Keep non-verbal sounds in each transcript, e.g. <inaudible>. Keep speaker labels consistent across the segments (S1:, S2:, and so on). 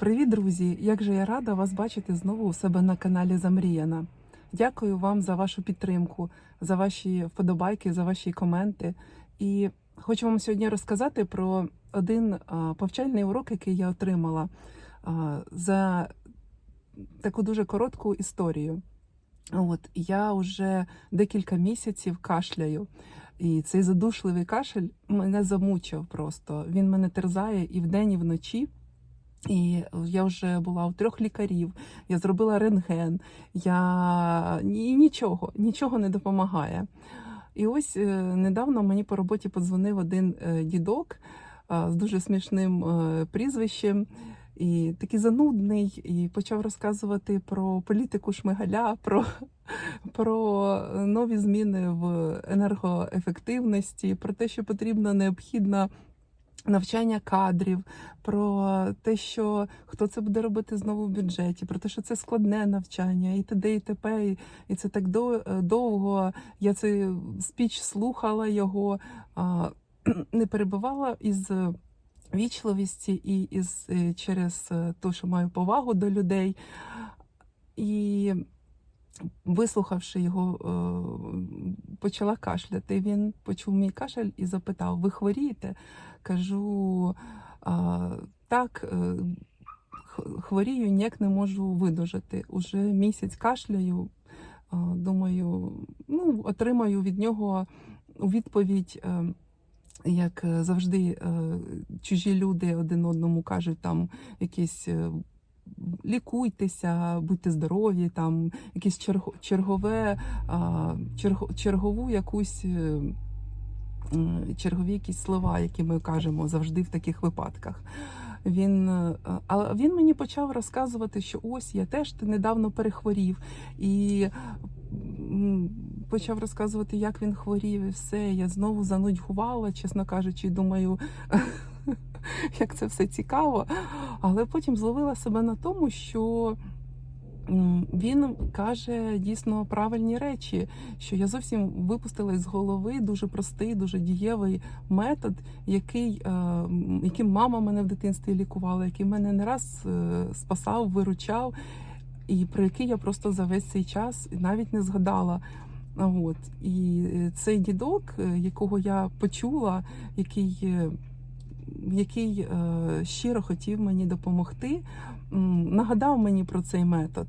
S1: Привіт, друзі! Як же я рада вас бачити знову у себе на каналі Замріяна. Дякую вам за вашу підтримку, за ваші вподобайки, за ваші коменти. І хочу вам сьогодні розказати про один повчальний урок, який я отримала за таку дуже коротку історію. От я вже декілька місяців кашляю, і цей задушливий кашель мене замучив просто. Він мене терзає і вдень, і вночі. І я вже була у трьох лікарів, я зробила рентген, я ні, нічого, нічого не допомагає. І ось е, недавно мені по роботі подзвонив один е, дідок е, з дуже смішним прізвищем, і такий занудний, і почав розказувати про політику Шмигаля, про, про нові зміни в енергоефективності, про те, що потрібно необхідно навчання кадрів, про те, що хто це буде робити знову в бюджеті, про те, що це складне навчання, і т.д. і т.п. І, це так довго. Я цей спіч слухала його, <clears throat> не перебивала із вічливості і із е, через е, те, що маю повагу до людей. І вислухавши його, е, почала кашляти. Він почув мій кашель і запитав: Ви хворієте? Кажу, так, е, хворію, ніяк не можу видужати. Уже місяць кашляю. Думаю, ну, отримаю від нього відповідь. е, Як е, завжди, е, чужі люди один одному кажуть там якісь е, лікуйтеся, будьте здорові, там черго- чергове, чергову якусь. е, чергові якісь слова, які ми кажемо завжди в таких випадках. Він, е, а він мені почав розказувати, що ось я теж недавно перехворів, і почав розказувати, як він хворів, і все. Я знову занудьгувала, чесно кажучи, думаю, <laughs> як це все цікаво. Але потім зловила себе на тому, що. Він каже дійсно правильні речі, що я зовсім випустила із голови дуже простий, дуже дієвий метод, який, е, яким мама мене в дитинстві лікувала, який мене не раз е, спасав, виручав, і про який я просто за весь цей час навіть не згадала. От і е, цей дідок, якого я почула, який, який е, щиро хотів мені допомогти, нагадав мені про цей метод.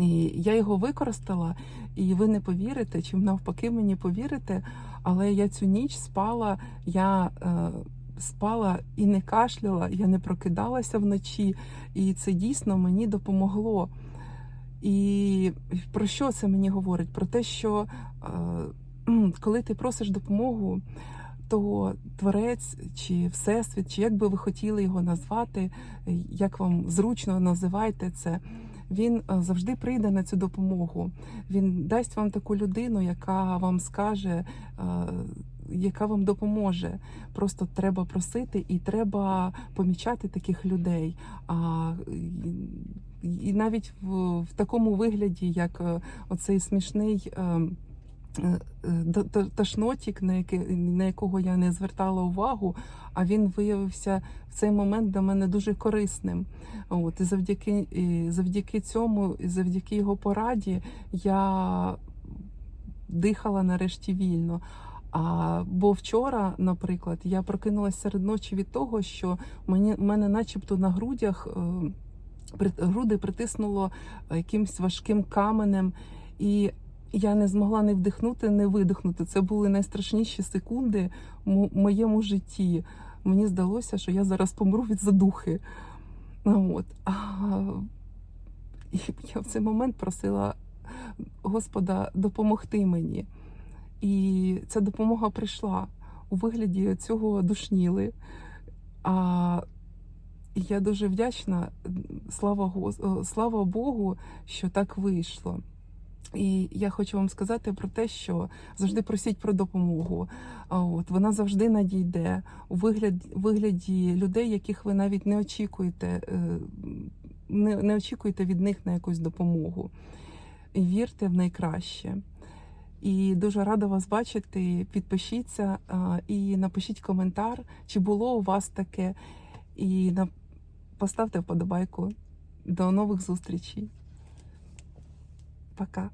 S1: І я його використала, і ви не повірите, чи навпаки мені повірите, але я цю ніч спала, я е, спала і не кашляла, я не прокидалася вночі, і це дійсно мені допомогло. І про що це мені говорить? Про те, що е, коли ти просиш допомогу, то творець чи всесвіт, чи як би ви хотіли його назвати, як вам зручно називайте це, він е, завжди прийде на цю допомогу. Він дасть вам таку людину, яка вам скаже, е, яка вам допоможе. Просто треба просити і треба помічати таких людей. І- навіть в, в такому вигляді, як е, оцей смішний. е, е, е, Ташнотік, на, яке, на якого я не звертала увагу, а він виявився в цей момент для мене дуже корисним. От, і завдяки, завдяки цьому, і завдяки його пораді, я дихала нарешті вільно. А, бо вчора, наприклад, я прокинулася серед ночі від того, що мені мене, начебто, на грудях е, груди притиснуло якимсь важким каменем, і я не змогла не вдихнути, не видихнути. Це були найстрашніші секунди в моєму житті. Мені здалося, що я зараз помру від задухи. От. А, я в цей момент просила Господа допомогти мені. І ця допомога прийшла у вигляді цього душніли. А я дуже вдячна, слава, слава Богу, що так вийшло. І я хочу вам сказати про те, що завжди просіть про допомогу. От вона завжди надійде у вигляді, вигляді людей, яких ви навіть не очікуєте, е, не, не очікуєте від них на якусь допомогу. І вірте в найкраще. І дуже рада вас бачити. Підпишіться і напишіть коментар, чи було у вас таке. І поставте вподобайку. До нових зустрічей. Пока.